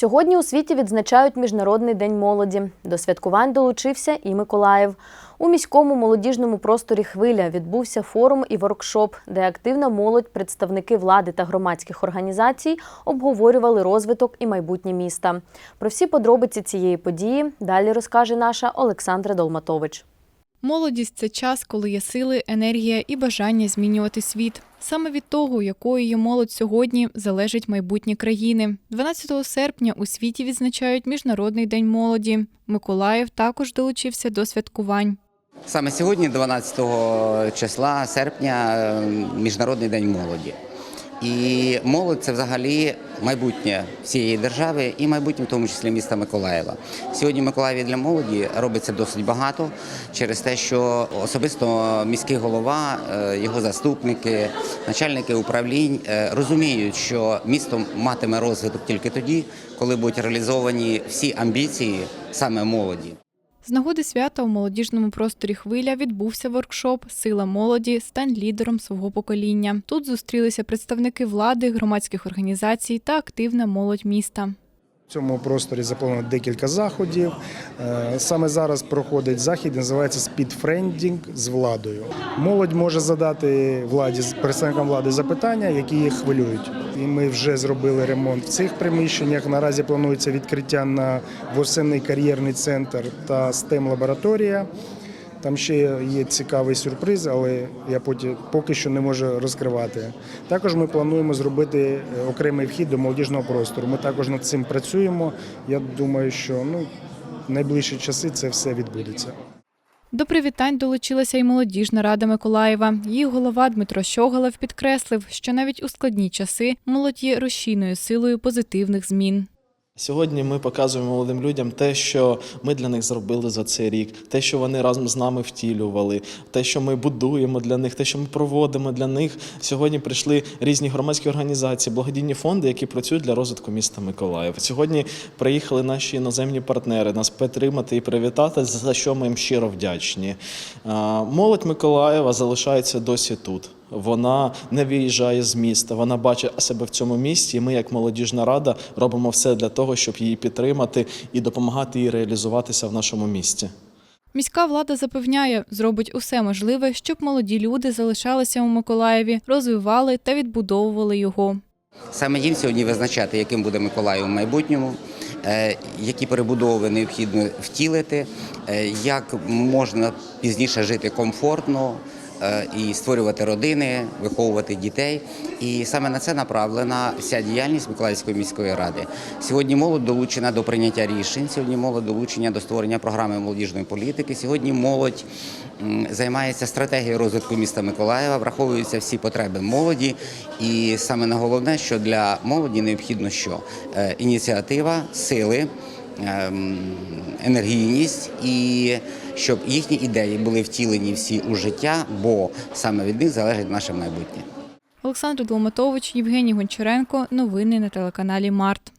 Сьогодні у світі відзначають Міжнародний день молоді. До святкувань долучився і Миколаїв. У міському молодіжному просторі Хвиля відбувся форум і воркшоп, де активна молодь, представники влади та громадських організацій обговорювали розвиток і майбутнє міста. Про всі подробиці цієї події далі розкаже наша Олександра Долматович. Молодість це час, коли є сили, енергія і бажання змінювати світ. Саме від того, якою є молодь сьогодні, залежить майбутнє країни. 12 серпня у світі відзначають Міжнародний день молоді. Миколаїв також долучився до святкувань. Саме сьогодні, 12 числа серпня, е, Міжнародний день молоді. І молодь це взагалі майбутнє всієї держави і майбутнє, в тому числі міста Миколаєва. Сьогодні в Миколаєві для молоді робиться досить багато через те, що особисто міський голова, е, його заступники, начальники управлінь е, розуміють, що місто матиме розвиток тільки тоді, коли будуть реалізовані всі амбіції саме молоді. З нагоди свята у молодіжному просторі Хвиля відбувся воркшоп Сила молоді стань лідером свого покоління. Тут зустрілися представники влади, громадських організацій та активна молодь міста. В цьому просторі заплановано декілька заходів. Е, Саме зараз проходить захід, називається спідфрендінг з владою. Молодь може задати владі представникам влади запитання, які їх хвилюють. І ми вже зробили ремонт в цих приміщеннях. Наразі планується відкриття на восени кар'єрний центр та stem лабораторія. Там ще є цікавий сюрприз, але я поки що не можу розкривати. Також ми плануємо зробити е, окремий вхід до молодіжного простору. Ми також над цим працюємо. Я думаю, що ну найближчі часи це все відбудеться. До привітань долучилася й молодіжна рада Миколаєва. Її голова Дмитро Щогалев підкреслив, що навіть у складні часи молодь є рушійною силою позитивних змін. Сьогодні ми показуємо молодим людям те, що ми для них зробили за цей рік, те, що вони разом з нами втілювали, те, що ми будуємо для них, те, що ми проводимо для них. Сьогодні прийшли різні громадські організації, благодійні фонди, які працюють для розвитку міста Миколаїв. Сьогодні приїхали наші іноземні партнери нас підтримати і привітати, за що ми їм щиро вдячні. Молодь Миколаєва залишається досі тут. Вона не виїжджає з міста, вона бачить себе в цьому місті. І ми, як молодіжна рада, робимо все для того, щоб її підтримати і допомагати їй реалізуватися в нашому місті. Міська влада запевняє, зробить усе можливе, щоб молоді люди залишалися у Миколаєві, розвивали та відбудовували його. Саме їм сьогодні визначати, яким буде Миколаїв у майбутньому, е, які перебудови необхідно втілити, е, як можна пізніше жити комфортно і створювати родини, виховувати дітей. І саме на це направлена вся діяльність Миколаївської міської ради. Сьогодні молодь долучена до прийняття рішень. Сьогодні молодь долучена до створення програми молодіжної політики. Сьогодні молодь займається стратегією розвитку міста Миколаєва, враховуються всі потреби молоді. І саме на головне, що для молоді необхідно що Е, ініціатива, сили. Ем, Енергійність і щоб їхні ідеї були втілені всі у життя, бо саме від них залежить наше майбутнє. Олександр Долматович, Євгеній Гончаренко. Новини на телеканалі Март.